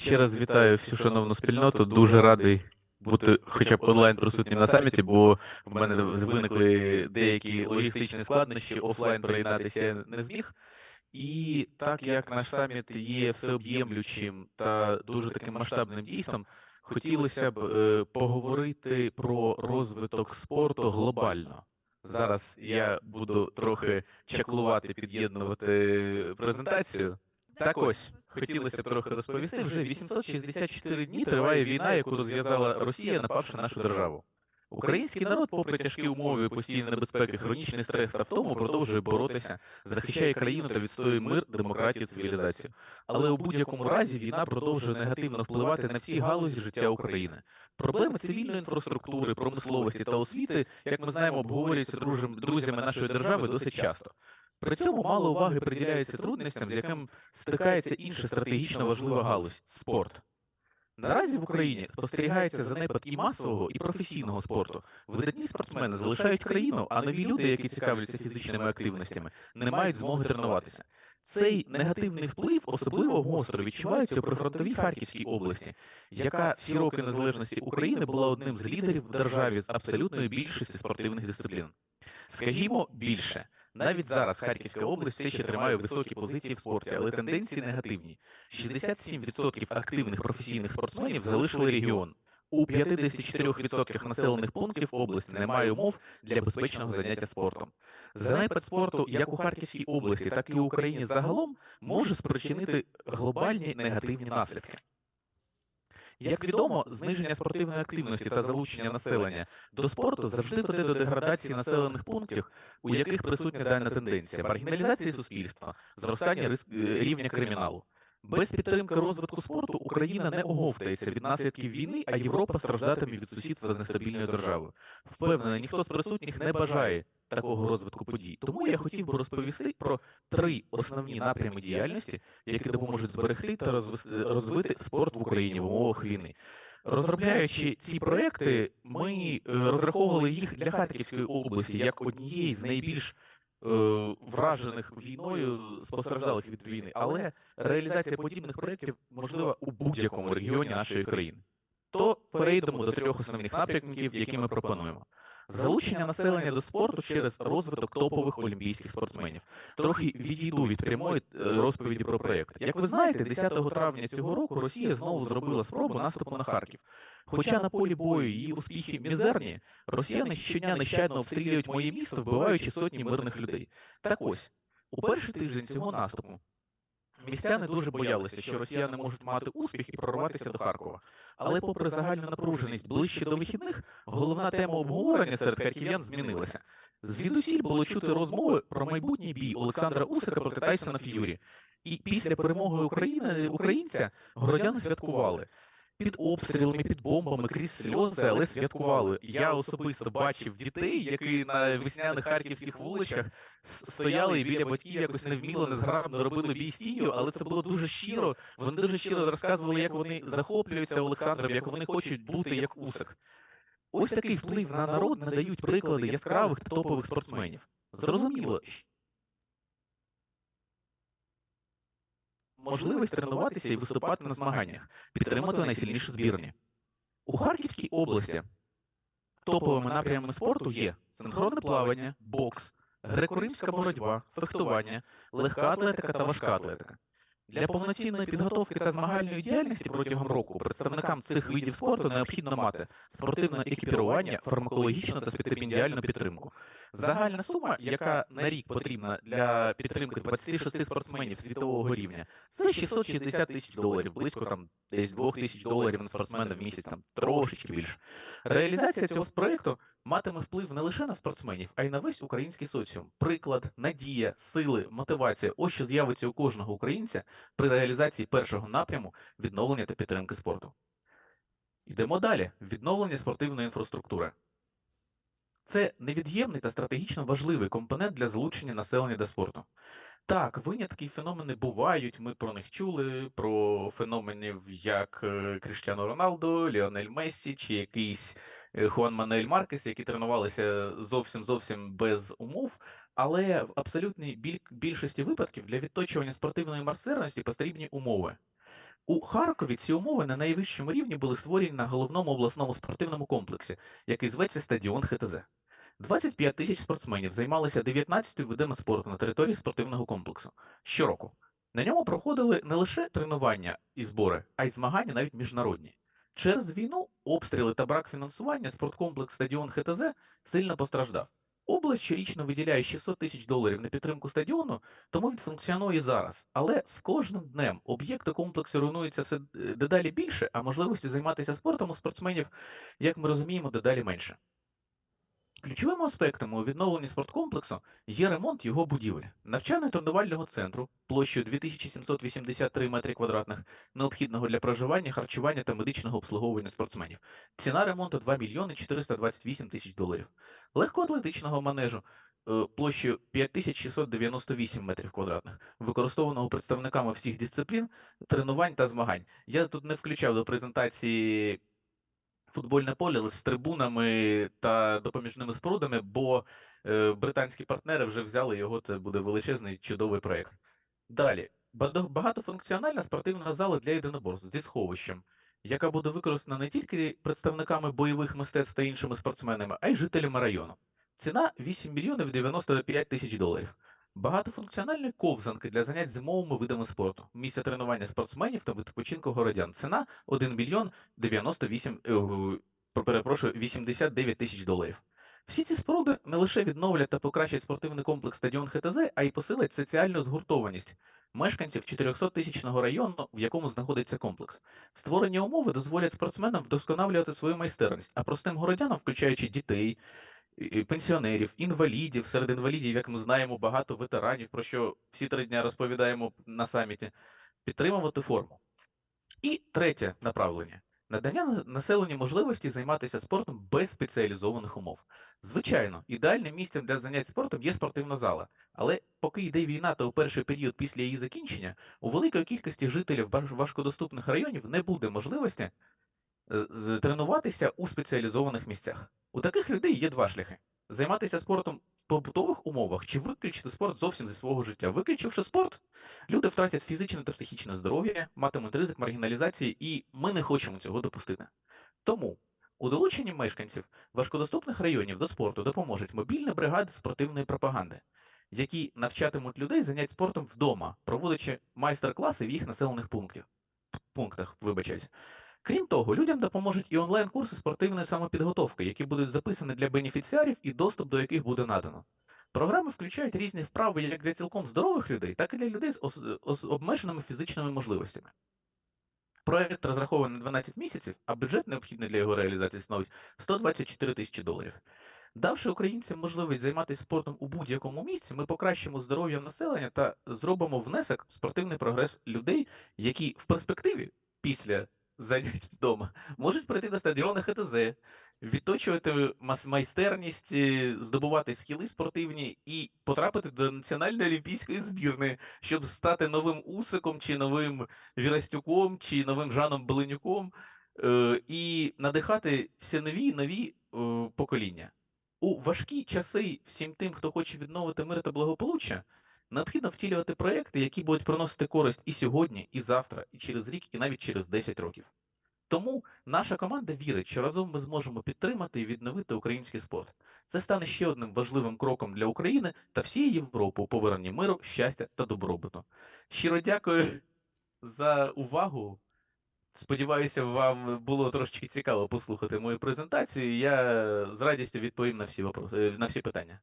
Ще раз вітаю всю шановну спільноту. Дуже радий бути хоча б онлайн присутнім на саміті, бо в мене виникли деякі логістичні складнощі, офлайн приєднатися не зміг. І так як наш саміт є всеоб'ємлючим та дуже таким масштабним дійством, хотілося б е, поговорити про розвиток спорту глобально. Зараз я буду трохи чаклувати, під'єднувати презентацію. Так ось, хотілося б трохи розповісти. Вже 864 дні триває війна, яку розв'язала Росія, напавши нашу державу. Український народ, попри тяжкі умови постійної небезпеки, хронічний стрес та втому, продовжує боротися, захищає країну та відстоює мир, демократію, цивілізацію. Але у будь-якому разі війна продовжує негативно впливати на всі галузі життя України. Проблеми цивільної інфраструктури, промисловості та освіти, як ми знаємо, обговорюються друзями нашої держави досить часто. При цьому мало уваги приділяється трудностям, з яким стикається інша стратегічно важлива галузь спорт. Наразі в Україні спостерігається занепад і масового, і професійного спорту. Видатні спортсмени залишають країну, а нові люди, які цікавляться фізичними активностями, не мають змоги тренуватися. Цей негативний вплив особливо гостро відчувається у прифронтовій Харківській області, яка всі роки незалежності України була одним з лідерів в державі з абсолютною більшістю спортивних дисциплін. Скажімо більше, навіть зараз Харківська область все ще тримає високі позиції в спорті, але тенденції негативні. 67% активних професійних спортсменів залишили регіон. У 54% населених пунктів області немає умов для безпечного заняття спортом. Занепад спорту як у Харківській області, так і в Україні загалом може спричинити глобальні негативні наслідки. Як відомо, зниження спортивної активності та залучення населення до спорту завжди веде до деградації населених пунктів, у яких присутня дана тенденція, маргіналізації суспільства, зростання е, рівня криміналу. Без підтримки розвитку спорту Україна не оговтається від наслідків війни, а Європа страждатиме від сусідства з нестабільною державою. Впевнений, ніхто з присутніх не бажає такого розвитку подій. Тому я хотів би розповісти про три основні напрями діяльності, які допоможуть зберегти та розвити спорт в Україні в умовах війни. Розробляючи ці проекти, ми е, розраховували їх для Харківської області як однієї з найбільш е, вражених війною спостраждалих від війни, але реалізація подібних проєктів можлива у будь-якому регіоні нашої країни. То перейдемо до трьох основних напрямків, які ми пропонуємо. Залучення населення до спорту через розвиток топових олімпійських спортсменів. Трохи відійду від прямої е, розповіді про проєкт. Як ви знаєте, 10 травня цього року Росія знову зробила спробу наступу на Харків. Хоча на полі бою її успіхи мізерні, росіяни щодня нещадно обстрілюють моє місто, вбиваючи сотні мирних людей. Так ось, у перший тиждень цього наступу містяни дуже боялися, що росіяни можуть мати успіх і прорватися до Харкова. Але попри загальну напруженість ближче до вихідних, головна тема обговорення серед харків'ян змінилася. Звідусіль було чути розмови про майбутній бій Олександра Усика проти Тайсона Ф'юрі. І після перемоги України українця городяни святкували. Під обстрілами, під бомбами, крізь сльози, але святкували. Я особисто бачив дітей, які на весняних харківських вуличках стояли і біля батьків якось невміло, незграбно робили бій з тінню, але це було дуже щиро. Вони дуже щиро розказували, як вони захоплюються Олександром, як вони хочуть бути як Усик. Ось такий вплив на народ надають приклади яскравих топових спортсменів. Зрозуміло, можливість тренуватися і виступати на змаганнях, підтримати найсильніші збірні. У Харківській області топовими напрямами спорту є синхронне плавання, бокс, греко-римська боротьба, фехтування, легка атлетика та важка атлетика. Для повноцінної підготовки та змагальної діяльності протягом року представникам цих видів спорту необхідно мати спортивне екіпірування, фармакологічну та стипендіальну підтримку. Загальна сума, яка на рік потрібна для підтримки 26 спортсменів світового рівня, це 660 тисяч доларів, близько там десь 2 тисяч доларів на спортсмена в місяць, там трошечки більше. Реалізація цього проекту матиме вплив не лише на спортсменів, а й на весь український соціум. Приклад, надія, сили, мотивація ось що з'явиться у кожного українця при реалізації першого напряму відновлення та підтримки спорту. Йдемо далі. Відновлення спортивної інфраструктури. Це невід'ємний та стратегічно важливий компонент для залучення населення до спорту. Так, винятки і феномени бувають, ми про них чули, про феноменів як е, Кріштіану Роналдо, Ліонель Мессі чи якийсь е, Хуан Мануель Маркес, які тренувалися зовсім зовсім без умов. Але в абсолютній більшості випадків для відточування спортивної майстерності потрібні умови. У Харкові ці умови на найвищому рівні були створені на головному обласному спортивному комплексі, який зветься стадіон ХТЗ. 25 тисяч спортсменів займалися 19 видами спорту на території спортивного комплексу щороку. На ньому проходили не лише тренування і збори, а й змагання навіть міжнародні. Через війну, обстріли та брак фінансування спорткомплекс стадіон ХТЗ сильно постраждав. Область щорічно виділяє 600 тисяч доларів на підтримку стадіону, тому він функціонує зараз. Але з кожним днем об'єкти комплексу руйнуються все е, дедалі більше, а можливості займатися спортом у спортсменів, як ми розуміємо, дедалі менше. Ключовими аспектами у відновленні спорткомплексу є ремонт його будівель, навчально-тренувального центру площею 2783 метри квадратних, необхідного для проживання, харчування та медичного обслуговування спортсменів. Ціна ремонту 2 мільйони 428 тисяч доларів. Легкоатлетичного манежу е, площею 5698 метрів квадратних, використованого представниками всіх дисциплін, тренувань та змагань. Я тут не включав до презентації футбольне поле з трибунами та допоміжними спорудами, бо е, британські партнери вже взяли його. Це буде величезний чудовий проєкт. Далі багатофункціональна спортивна зала для єдиноборств зі сховищем, яка буде використана не тільки представниками бойових мистецтв та іншими спортсменами, а й жителями району. Ціна 8 мільйонів 95 тисяч доларів. Багатофункціональні ковзанки для занять зимовими видами спорту, місце тренування спортсменів та відпочинку городян. Ціна 1 мільйон 98, е, перепрошую, 89 тисяч доларів. Всі ці споруди не лише відновлять та покращать спортивний комплекс стадіон ХТЗ, а й посилять соціальну згуртованість мешканців 400-тисячного району, в якому знаходиться комплекс. Створені умови дозволять спортсменам вдосконалювати свою майстерність, а простим городянам, включаючи дітей, пенсіонерів, інвалідів. Серед інвалідів, як ми знаємо, багато ветеранів, про що всі три дня розповідаємо на саміті, підтримувати форму. І третє направлення надання населенню можливості займатися спортом без спеціалізованих умов. Звичайно, ідеальним місцем для занять спортом є спортивна зала, але поки йде війна, то у перший період після її закінчення у великої кількості жителів важ- важкодоступних районів не буде можливості тренуватися у спеціалізованих місцях. У таких людей є два шляхи: займатися спортом в побутових умовах чи виключити спорт зовсім зі свого життя. Виключивши спорт, люди втратять фізичне та психічне здоров'я, матимуть ризик маргіналізації, і ми не хочемо цього допустити. Тому у долученні мешканців важкодоступних районів до спорту допоможуть мобільні бригади спортивної пропаганди, які навчатимуть людей занять спортом вдома, проводячи майстер-класи в їх населених пунктів, пунктах. Вибачаюсь. Крім того, людям допоможуть і онлайн-курси спортивної самопідготовки, які будуть записані для бенефіціарів і доступ до яких буде надано. Програми включають різні вправи як для цілком здорових людей, так і для людей з обмеженими фізичними можливостями. Проект розрахований на 12 місяців, а бюджет необхідний для його реалізації становить 124 тисячі доларів. Давши українцям можливість займатися спортом у будь-якому місці, ми покращимо здоров'я населення та зробимо внесок в спортивний прогрес людей, які в перспективі після занять вдома можуть прийти до стадіону ХТЗ, відточувати майстерність, е, здобувати скіли спортивні і потрапити до національної олімпійської збірної, щоб стати новим Усиком, чи новим Вірастюком, чи новим Жаном Беленюком, е, і надихати все нові і нові е, покоління. У важкі часи всім тим, хто хоче відновити мир та благополуччя, необхідно втілювати проекти, які будуть приносити користь і сьогодні, і завтра, і через рік, і навіть через 10 років. Тому наша команда вірить, що разом ми зможемо підтримати і відновити український спорт. Це стане ще одним важливим кроком для України та всієї Європи у поверненні миру, щастя та добробуту. Щиро дякую за увагу. Сподіваюся, вам було трошки цікаво послухати мою презентацію. Я з радістю відповім на всі вопроси, на всі питання.